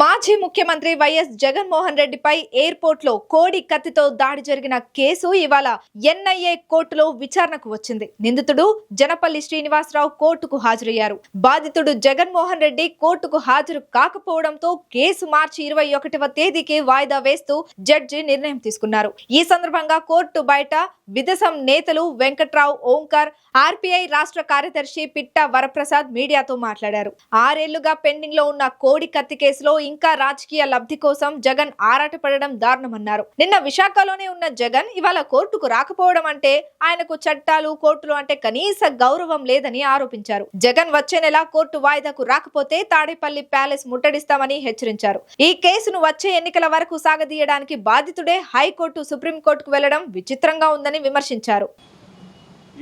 మాజీ ముఖ్యమంత్రి వైఎస్ జగన్మోహన్ రెడ్డిపై ఎయిర్పోర్ట్లో కోడి కత్తితో దాడి జరిగిన కేసు ఇవాళ ఎన్ఐఏ కోర్టులో విచారణకు వచ్చింది. నిందితుడు జనపల్లి శ్రీనివాసరావు కోర్టుకు హాజరయ్యారు. బాధితుడు జగన్మోహన్ రెడ్డి కోర్టుకు హాజరు కాకపోవడంతో కేసు మార్చి ఇరవై ఒకటవ తేదీకి వాయిదా వేస్తూ జడ్జి నిర్ణయం తీసుకున్నారు. ఈ సందర్భంగా కోర్టు బయట విదసం నేతలు వెంకట్రావు ఓంకార్ ఆర్పీఐ రాష్ట్ర కార్యదర్శి పిట్ట వరప్రసాద్ మీడియాతో మాట్లాడారు. ఆరేళ్ళుగా పెండింగ్లో ఉన్న కోడి కత్తి కేసులో ఇంకా రాజకీయ లబ్ధి కోసం జగన్ ఆరాటపడడం దారుణమన్నారు. నిన్న విశాఖలోనే ఉన్న జగన్ ఇవాళ కోర్టుకు రాకపోవడం అంటే ఆయనకు చట్టాలు కోర్టులు అంటే కనీస గౌరవం లేదని ఆరోపించారు. జగన్ వచ్చే నెల కోర్టు వాయిదాకు రాకపోతే తాడేపల్లి ప్యాలెస్ ముట్టడిస్తామని హెచ్చరించారు. ఈ కేసును వచ్చే ఎన్నికల వరకు సాగదీయడానికి బాధితుడే హైకోర్టు సుప్రీంకోర్టుకు వెళ్ళడం విచిత్రంగా ఉందని విమర్శించారు.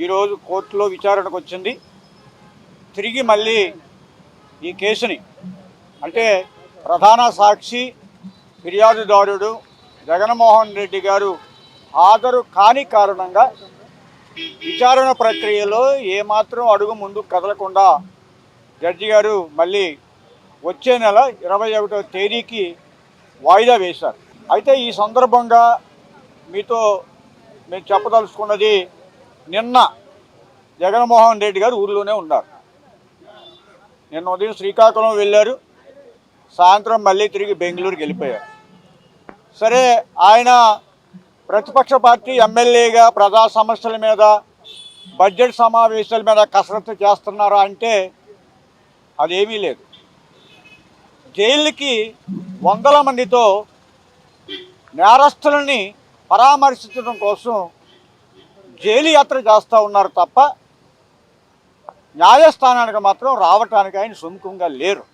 ఈరోజు కోర్టులో విచారణకు వచ్చింది. తిరిగి మళ్ళీ ఈ కేసుని అంటే ప్రధాన సాక్షి ఫిర్యాదుదారుడు జగన్మోహన్ రెడ్డి గారు హాజరు కాని కారణంగా విచారణ ప్రక్రియలో ఏమాత్రం అడుగు ముందు కదలకుండా జడ్జి గారు మళ్ళీ వచ్చే నెల ఇరవై ఒకటో తేదీకి వాయిదా వేశారు. అయితే ఈ సందర్భంగా మీతో మేము చెప్పదలుచుకున్నది నిన్న జగన్మోహన్ రెడ్డి గారు ఊర్లోనే ఉన్నారు. నిన్న ఉదయం శ్రీకాకుళం వెళ్ళారు. సాయంత్రం మళ్ళీ తిరిగి బెంగళూరుకి వెళ్ళిపోయారు. సరే ఆయన ప్రతిపక్ష పార్టీ ఎమ్మెల్యేగా ప్రజా సమస్యల మీద బడ్జెట్ సమావేశాల మీద కసరత్తు చేస్తున్నారా అంటే అదేమీ లేదు. జైలుకి వందల మందితో నేరస్తులని పరామర్శించడం కోసం జైలు యాత్ర చేస్తూ ఉన్నారు తప్ప న్యాయస్థానానికి మాత్రం రావటానికి ఆయన సుముఖంగా లేరు.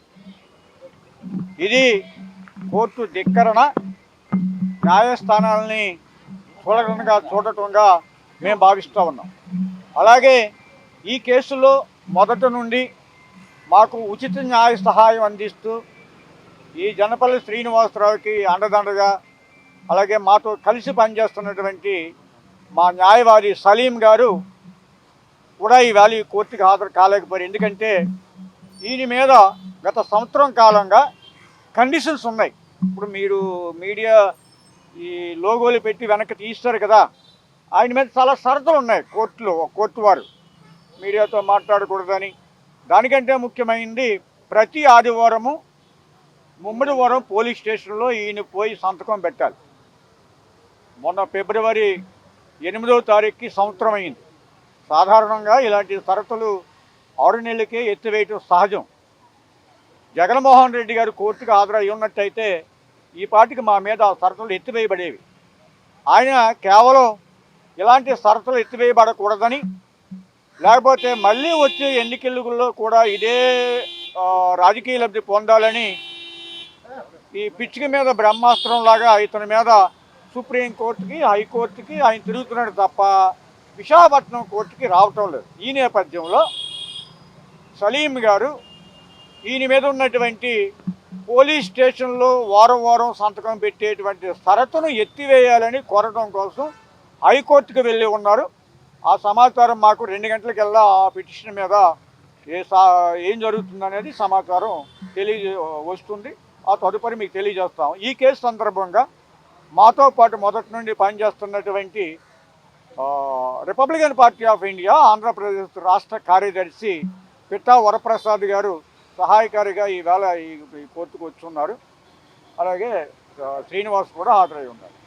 ఇది కోర్టు ధిక్కరణ న్యాయస్థానాలని చూడటంగా చూడటంగా మేము భావిస్తూ ఉన్నాం. అలాగే ఈ కేసులో మొదటి నుండి మాకు ఉచిత న్యాయ సహాయం అందిస్తూ ఈ జనపల్లి శ్రీనివాసరావుకి అండదండగా అలాగే మాతో కలిసి పనిచేస్తున్నటువంటి మా న్యాయవాది సలీం గారు కూడా ఈ వ్యాలీ కోర్టుకి హాజరు కాలేకపోయారు. ఎందుకంటే ఈయన మీద గత సంవత్సరం కాలంగా కండిషన్స్ ఉన్నాయి. ఇప్పుడు మీరు మీడియా ఈ లోగోలు పెట్టి వెనక్కి తీస్తారు కదా ఆయన మీద చాలా షరతులు ఉన్నాయి కోర్టులో కోర్టు వారు. మీడియాతో మాట్లాడకూడదని. దానికంటే ముఖ్యమైనది ప్రతి ఆదివారము ముమ్మడివరం పోలీస్ స్టేషన్లో ఈయన పోయి సంతకం పెట్టాలి. మొన్న ఫిబ్రవరి ఎనిమిదవ తారీఖుకి సంవత్సరం అయింది. సాధారణంగా ఇలాంటి షరతులు ఆరు నెలలకే ఎత్తివేయటం సహజం. జగన్మోహన్ రెడ్డి గారు కోర్టుకు హాజరై ఉన్నట్టయితే ఈ పాటికి మా మీద ఆ షరతులు ఎత్తివేయబడేవి. ఆయన కేవలం ఇలాంటి షరతులు ఎత్తివేయబడకూడదని లేకపోతే మళ్ళీ వచ్చే ఎన్నికల్లో కూడా ఇదే రాజకీయ లబ్ధి పొందాలని ఈ పిచ్చిక మీద బ్రహ్మాస్త్రంలాగా ఇతని మీద సుప్రీంకోర్టుకి హైకోర్టుకి ఆయన తిరుగుతున్నాడు తప్ప విశాఖపట్నం కోర్టుకి రావటం లేదు. ఈ నేపథ్యంలో సలీం గారు దీని మీద ఉన్నటువంటి పోలీస్ స్టేషన్లో వారం వారం సంతకం పెట్టేటువంటి షరతును ఎత్తివేయాలని కోరడం కోసం హైకోర్టుకు వెళ్ళి ఉన్నారు. ఆ సమాచారం మాకు రెండు గంటలకెల్లా ఆ పిటిషన్ మీద ఏ సా ఏం జరుగుతుందనేది సమాచారం తెలియ వస్తుంది. ఆ తదుపరి మీకు తెలియజేస్తాం. ఈ కేసు సందర్భంగా మాతో పాటు మొదటి నుండి పనిచేస్తున్నటువంటి Republican Party of India Andhra Pradesh రాష్ట్ర కార్యదర్శి పిట్టా వరప్రసాద్ గారు సహాయకారిగా ఈవేళ ఈ కోర్టుకు వచ్చి ఉన్నారు. అలాగే శ్రీనివాస్ కూడా హాజరై ఉన్నారు.